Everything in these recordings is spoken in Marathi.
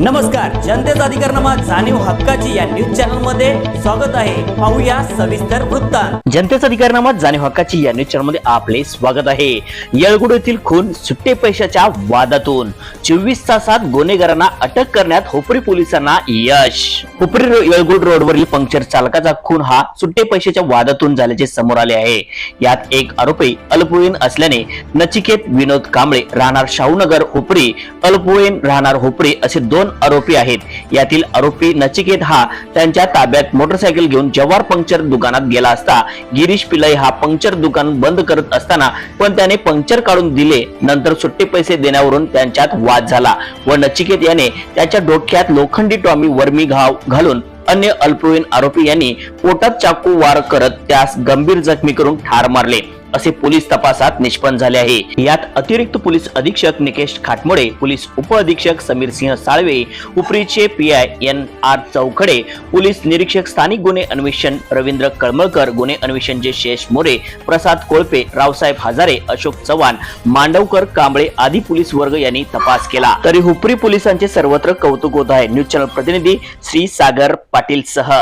नमस्कार जनतेचा अधिकारनामा जाणीव हक्काची या न्यूज चॅनलमध्ये स्वागत आहे. पाहूया सविस्तर वृत्तांत. जनतेचा अधिकारनामा जाणीव हक्काची या न्यूज चॅनलमध्ये आपले स्वागत आहे. येळगुड येथील खून सुट्टे पैशाच्या वादातून. चोवीस तासात गुन्हेगारांना अटक करण्यात होपरी पोलिसांना यश. होपरी येळगुड रोडवरील पंक्चर चालकाचा खून हा सुट्टे पैशाच्या वादातून झाल्याचे समोर आले आहे. यात एक आरोपी अल्पवयीन असल्याने नचिकेत विनोद कांबळे राहणार शाहूनगर होपरी अल्पवयीन राहणार होपरी असे दोन आरोपी आहेत. यातील आरोपी नचिकेत हा त्यांच्या ताब्यात मोटरसायकल घेऊन जव्हार पंक्चर दुकानात गेला असता. गिरीश पिल्लाई हा पंक्चर दुकान बंद करत असताना पण त्याने पंक्चर काढून दिले. नंतर सुट्टे पैसे देण्यावरून त्यांच्यात वाद झाला. व नचिकेत याने त्याच्या डोक्यात लोखंडी टॉमी वर्मी घाव घालून अन्य अल्पवयीन आरोपी यांनी पोटात चाकू वार करत त्यास गंभीर जखमी करून ठार मारले. असे पोलीस तपासात निष्पन्न झाले आहे. यात अतिरिक्त पोलीस अधीक्षक निकेश खाटमोडे पोलीस उप अधीक्षक Sameer Singh Salve उपरीचे P I N R Chaukhade police निरीक्षक स्थानिक गुन्हे अन्वेषण रवींद्र कळमळकर गुन्हे अन्वेषण जे शेष मोरे प्रसाद कोळपे रावसाहेब हजारे अशोक चव्हाण मांडवकर कांबळे आदी पोलीस वर्ग यांनी तपास केला. तरी हुपरी पोलिसांचे सर्वत्र कौतुक होत आहे. न्यूज चॅनल प्रतिनिधी श्री सागर पाटील सह.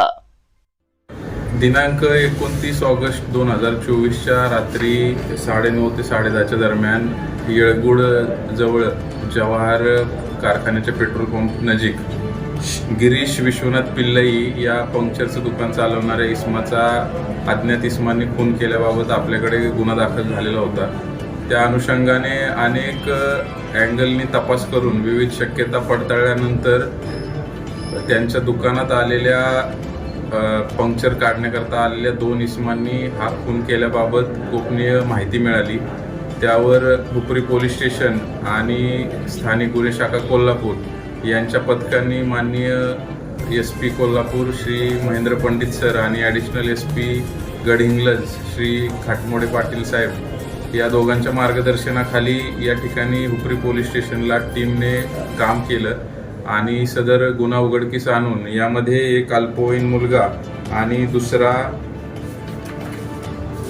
दिनांक एकोणतीस ऑगस्ट दोन हजार चोवीसच्या रात्री साडेनऊ ते साडेदहाच्या दरम्यान येळगुड जवळ जवाहर कारखान्याच्या पेट्रोल पंप नजीक गिरीश विश्वनाथ पिल्लई या पंक्चरचं दुकान चालवणाऱ्या इस्माचा अज्ञात इस्मांनी खून केल्याबाबत आपल्याकडे गुन्हा दाखल झालेला होता. त्या अनुषंगाने अनेक अँगलनी तपास करून विविध शक्यता पडताळल्यानंतर त्यांच्या दुकानात आलेल्या पंक्चर काढण्याकरता आलेल्या दोन इसमांनी हा खून केल्याबाबत गोपनीय माहिती मिळाली. त्यावर हुपरी पोलीस स्टेशन आणि स्थानिक गुन्हे शाखा कोल्हापूर यांच्या पथकांनी माननीय S P Kolhapur Shri Mahendra Pandit sir आणि additional S P Gadhinglaj Shri Khatmode Patil साहेब या दोघांच्या मार्गदर्शनाखाली या ठिकाणी हुपरी पोलीस स्टेशनला टीमने काम केलं. आणि सदर गुन्हा उघडकीस आणून यामध्ये एक अल्पवयीन मुलगा आणि दुसरा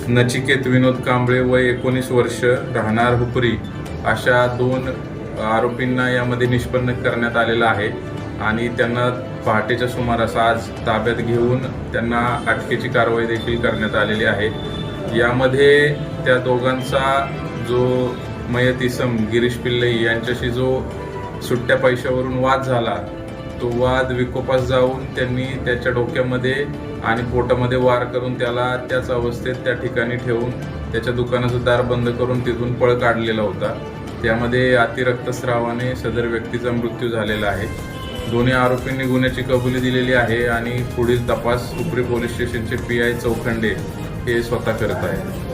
नचिकेत विनोद कांबळे वय एकोणीस वर्ष राहणार हुपरी अशा दोन आरोपींना यामध्ये निष्पन्न करण्यात आलेला आहे. आणि त्यांना पहाटेच्या सुमारास आज ताब्यात घेऊन त्यांना अटकेची कारवाई देखील करण्यात आलेली आहे. यामध्ये त्या दोघांचा जो मयत इसम गिरीश पिल्लई यांच्याशी जो सुट्ट्या पैशावरून वाद झाला तो वाद विकोपास जाऊन त्यांनी त्याच्या डोक्यामध्ये आणि पोटामध्ये वार करून त्याला त्याच अवस्थेत त्या ठिकाणी ठेवून त्याच्या दुकानाचं दार बंद करून तिथून पळ काढलेला होता. त्यामध्ये अतिरक्तस्रावाने सदर व्यक्तीचा मृत्यू झालेला आहे. दोन्ही आरोपींनी गुन्ह्याची कबुली दिलेली आहे आणि पुढील तपास उपरी पोलीस स्टेशनचे पी आय चौखंडे हे स्वतः करत आहेत.